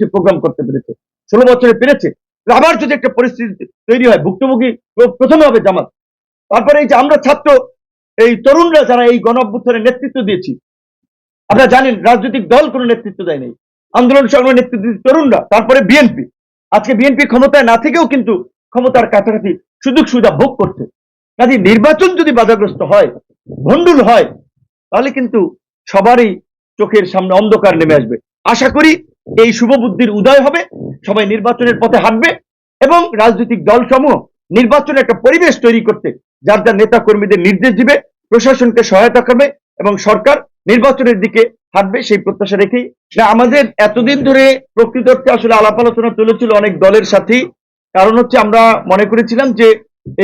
করেছে প্রোগ্রাম করতে পেরেছে। ষোলো বছরে পেরেছে। আবার যদি একটা পরিস্থিতি তৈরি হয়, ভুক্তভোগী প্র- প্রথমে হবে জামাত। তারপরে এই যে আমরা ছাত্র, এই তরুণরা যারা এই গণঅভ্যুত্থানের নেতৃত্ব দিয়েছি, আপনারা জানেন রাজনৈতিক দল কোনো নেতৃত্ব দেয় নাই আন্দোলন সংগ্রামের নেতৃত্ব দিয়েছে তরুণরা, তারপরে বিএনপি আজকে বিএনপি ক্ষমতায় না থেকেও কিন্তু ক্ষমতার কাছাকাছি সুযোগ সুবিধা ভোগ করছে। কাজে নির্বাচন যদি বাধাগ্রস্ত হয়, ভণ্ডুল হয়, তাহলে কিন্তু সবারই চোখের সামনে অন্ধকার নেমে আসবে। আশা করি এই শুভ বুদ্ধির উদয় হবে। সবাই নির্বাচনের পথে হাঁটবে এবং রাজনৈতিক দলসমূহ নির্বাচনে একটা পরিবেশ তৈরি করতে যার যার নেতা কর্মীদের নির্দেশ দিবে, প্রশাসনকে সহায়তা করবে এবং সরকার নির্বাচনের দিকে হাঁটবে সেই প্রত্যাশা রেখেই। আমাদের এতদিন ধরে প্রকৃত আসলে আলাপ আলোচনা চলেছিল অনেক দলের সাথেই কারণ হচ্ছে আমরা মনে করেছিলাম যে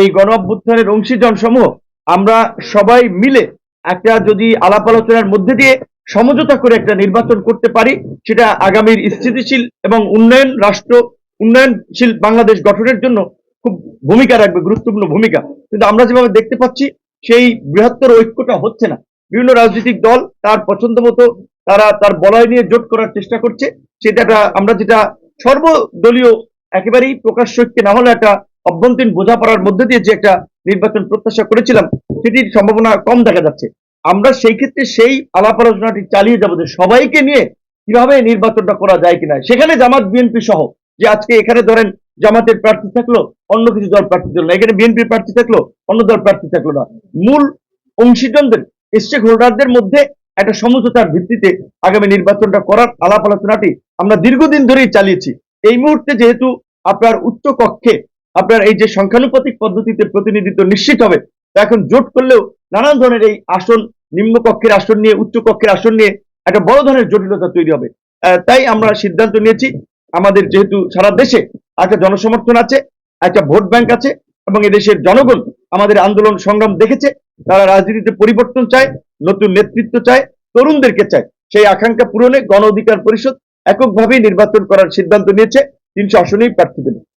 এই গণ অভ্যুত্থানের অংশীজন সমূহ আমরা সবাই মিলে একটা যদি আলাপ আলোচনার মধ্যে দিয়ে সমঝোতা করে একটা নির্বাচন করতে পারি, সেটা আগামীর স্থিতিশীল এবং উন্নয়ন রাষ্ট্র, উন্নয়নশীল বাংলাদেশ গঠনের জন্য খুব ভূমিকা রাখবে, গুরুত্বপূর্ণ ভূমিকা। কিন্তু আমরা যেভাবে দেখতে পাচ্ছি, সেই বৃহত্তর ঐক্যটা হচ্ছে না। বিভিন্ন রাজনৈতিক দল তার পছন্দ মতো তারা তার বলয় নিয়ে জোট করার চেষ্টা করছে। সেটা আমরা যেটা সর্বদলীয় একেবারেই প্রকাশ্য ঐক্যে না হলে একটা অভ্যন্তরীণ বোঝাপড়ার মধ্যে দিয়ে যে একটা নির্বাচন প্রত্যাশা করেছিলাম, সেটির সম্ভাবনা কম দেখা যাচ্ছে। আমরা সেই ক্ষেত্রে সেই আলাপ আলোচনাটি চালিয়ে যাব যে সবাইকে নিয়ে কীভাবে নির্বাচনটা করা যায় কিনা। সেখানে জামাত, বিএনপি সহ, যে আজকে এখানে ধরেন জামাতের প্রার্থী থাকল, অন্য কিছু দল প্রার্থী থাকল এখানে বিএনপি প্রার্থী থাকল, অন্য দল প্রার্থী থাকল না। মূল অংশীজনদের স্টেক হোল্ডারদের মধ্যে একটা সমঝোতার ভিত্তিতে আগামী নির্বাচনটা করার আলাপ আলোচনাটি আমরা দীর্ঘদিন ধরেই চালিয়েছি। এই মুহূর্তে যেহেতু আপনার উচ্চ কক্ষে আপনার এই যে সংখ্যানুপাতিক পদ্ধতিতে প্রতিনিধিত্ব নিশ্চিত হবে এখন জোট করলেও নানান ধরনের এই আসন নিম্ন কক্ষের আসন নিয়ে উচ্চ কক্ষের আসন নিয়ে একটা বড় ধরনের জটিলতা তৈরি হবে। তাই আমরা সিদ্ধান্ত নিয়েছি, আমাদের যেহেতু সারা দেশে একটা জনসমর্থন আছে, একটা ভোট ব্যাংক আছে, এবং এদেশের জনগণ আমাদের আন্দোলন সংগ্রাম দেখেছে, তারা রাজনীতিতে পরিবর্তন চায়, নতুন নেতৃত্ব চায়, তরুণদেরকে চায়। সেই আকাঙ্ক্ষা পূরণে গণ অধিকার পরিষদ এককভাবেই নির্বাচন করার সিদ্ধান্ত নিয়েছে, তিনশো আসনেই প্রার্থী দেবে।